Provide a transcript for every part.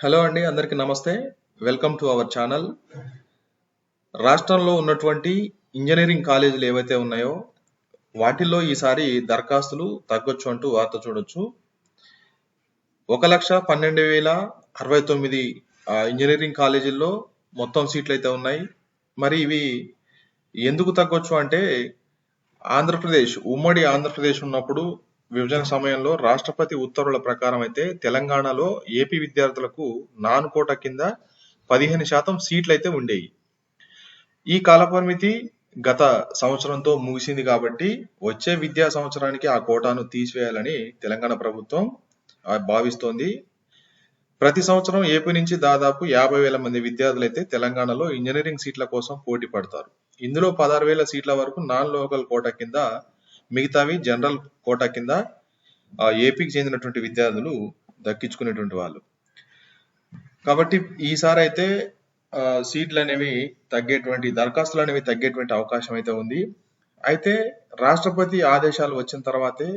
Hello అండి అందరికీ నమస్తే. Welcome to our channel. రాష్ట్రంలో ఉన్నటువంటి ఇంజనీరింగ్ కాలేజీలు ఏవైతే ఉన్నాయో వాటిల్లో ఈసారి దరఖాస్తులు తగ్గొచ్చు అంటూ వార్త చూడొచ్చు. ఒక లక్ష పన్నెండు వేల అరవై తొమ్మిది ఆ, ఇంజనీరింగ్ కాలేజీల్లో మొత్తం సీట్లు అయితే ఉన్నాయి. మరి ఇవి ఎందుకు తగ్గొచ్చు అంటే ఆంధ్రప్రదేశ్ ఉమ్మడి ఆంధ్రప్రదేశ్ ఉన్నప్పుడు విభజన సమయంలో రాష్ట్రపతి ఉత్తర్వుల ప్రకారం అయితే తెలంగాణలో ఏపీ విద్యార్థులకు నాన్ కోట కింద పదిహేను శాతం సీట్లు అయితే ఉండేవి ఈ కాలపరిమితి గత సంవత్సరంతో ముగిసింది కాబట్టి వచ్చే విద్యా సంవత్సరానికి ఆ కోటాను తీసివేయాలని తెలంగాణ ప్రభుత్వం భావిస్తోంది. ప్రతి సంవత్సరం ఏపీ నుంచి దాదాపు యాభై వేల మంది విద్యార్థులు అయితే తెలంగాణలో ఇంజనీరింగ్ సీట్ల కోసం పోటీ పడతారు. ఇందులో పదహారు వేల సీట్ల వరకు నాన్ లోకల్ కోటా కింద మిగతావి జనరల్ కోటా కింద ఆ, ఏపీకి చెందినటువంటి విద్యార్థులు దక్కించుకునేటువంటి వాళ్ళు. కాబట్టి ఈసారి అయితే సీట్లు అనేవి తగ్గేటువంటి దరఖాస్తులు అనేవి తగ్గేటువంటి అవకాశం అయితే ఉంది. అయితే రాష్ట్రపతి ఆదేశాలు వచ్చిన తర్వాతే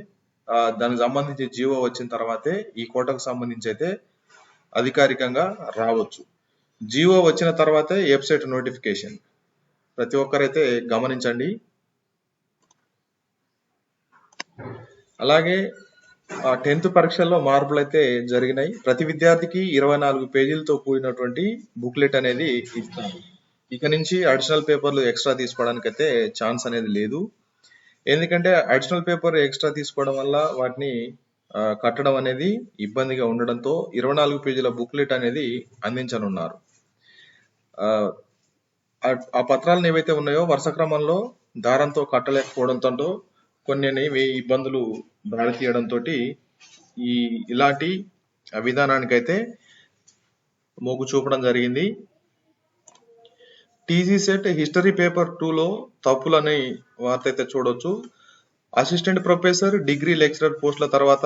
దానికి సంబంధించి జీవో వచ్చిన తర్వాతే ఈ కోటకు సంబంధించి అయితే అధికారికంగా రావచ్చు. జీవో వచ్చిన తర్వాతే వెబ్సైట్ నోటిఫికేషన్. ప్రతి ఒక్కరైతే గమనించండి. అలాగే టెన్త్ పరీక్షల్లో మార్పులు అయితే జరిగినాయి. ప్రతి విద్యార్థికి ఇరవై నాలుగు పేజీలతో కూడినటువంటి బుక్లెట్ అనేది ఇస్తారు ఇక నుంచి అడిషనల్ పేపర్లు ఎక్స్ట్రా తీసుకోవడానికి అయితే ఛాన్స్ అనేది లేదు. ఎందుకంటే అడిషనల్ పేపర్ ఎక్స్ట్రా తీసుకోవడం వల్ల వాటిని కట్టడం అనేది ఇబ్బందిగా ఉండడంతో ఇరవై నాలుగు పేజీల బుక్లెట్ అనేది అందించనున్నారు. ఆ, ఆ పత్రాలను ఏవైతే ఉన్నాయో వరుస క్రమంలో దారంతో కట్టలేకపోవడంతో కొన్ని అనేవి ఇబ్బందులు దారితీయడంతో ఈ ఇలాంటి విధానానికైతే మొగ్గు చూపడం జరిగింది. టీజీ సెట్ హిస్టరీ పేపర్ టూలో తప్పులని వార్త అయితే చూడొచ్చు. అసిస్టెంట్ ప్రొఫెసర్ డిగ్రీ లెక్చరర్ పోస్టుల తర్వాత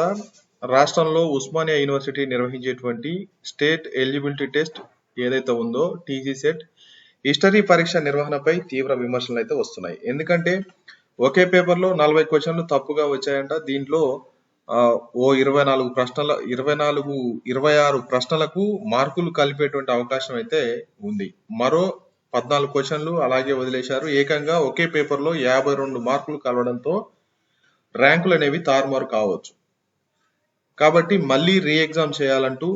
రాష్ట్రంలో ఉస్మానియా యూనివర్సిటీ నిర్వహించేటువంటి స్టేట్ ఎలిజిబిలిటీ టెస్ట్ ఏదైతే ఉందో టీజీ సెట్ హిస్టరీ పరీక్ష నిర్వహణపై తీవ్ర విమర్శలు అయితే వస్తున్నాయి. ఎందుకంటే ఒకే పేపర్లో నలభై క్వశ్చన్లు తప్పుగా వచ్చాయంట. దీంట్లో ఓ ఇరవై నాలుగు ప్రశ్నల ఇరవై నాలుగు ఇరవై ఆరు ప్రశ్నలకు మార్కులు కలిపేటువంటి అవకాశం అయితే ఉంది. మరో పద్నాలుగు క్వశ్చన్లు అలాగే వదిలేశారు. ఏకంగా ఒకే పేపర్లో యాభై రెండు మార్కులు కలవడంతో ర్యాంకులు అనేవి తారుమారు కావచ్చు. కాబట్టి మళ్ళీ రీ ఎగ్జామ్ చేయాలంటూ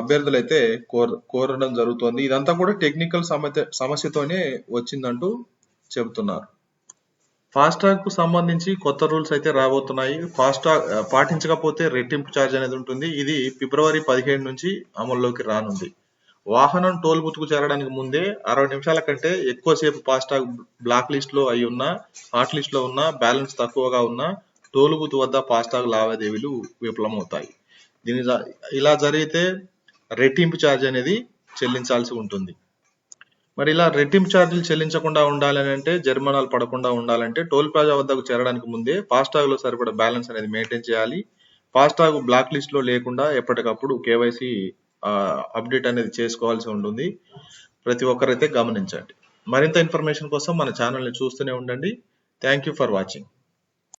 అభ్యర్థులు అయితే కోర కోరడం జరుగుతోంది. ఇదంతా కూడా టెక్నికల్ సమస్య సమస్యతోనే వచ్చిందంటూ చెబుతున్నారు. ఫాస్టాగ్కు సంబంధించి కొత్త రూల్స్ అయితే రాబోతున్నాయి. ఫాస్ట్ ట్రాక్ పాటించకపోతే రెట్టింపు ఛార్జ్ అనేది ఉంటుంది. ఇది ఫిబ్రవరి పదిహేడు నుంచి అమల్లోకి రానుంది. వాహనం టోల్ బూత్కు చేరడానికి ముందే అరవై నిమిషాల కంటే ఎక్కువసేపు ఫాస్టాగ్ బ్లాక్ లిస్ట్లో అయి ఉన్నా హాట్ లిస్ట్లో ఉన్నా బ్యాలెన్స్ తక్కువగా ఉన్నా టోల్ బూత్ వద్ద ఫాస్టాగ్ లావాదేవీలు విఫలమవుతాయి. దీని ఇలా జరిగితే రెట్టింపు ఛార్జ్ అనేది చెల్లించాల్సి ఉంటుంది. మరి ఇలా రెట్టింపు ఛార్జీలు చెల్లించకుండా ఉండాలని అంటే జరిమానాలు పడకుండా ఉండాలంటే టోల్ ప్లాజా వద్దకు చేరడానికి ముందే ఫాస్టాగ్లో సరిపడా బ్యాలెన్స్ అనేది మెయింటైన్ చేయాలి. ఫాస్టాగ్ బ్లాక్ లిస్ట్లో లేకుండా ఎప్పటికప్పుడు కేవైసీ అప్డేట్ అనేది చేసుకోవాల్సి ఉంటుంది. ప్రతి ఒక్కరైతే గమనించండి. మరింత ఇన్ఫర్మేషన్ కోసం మన ఛానల్ని చూస్తూనే ఉండండి. Thank you for watching.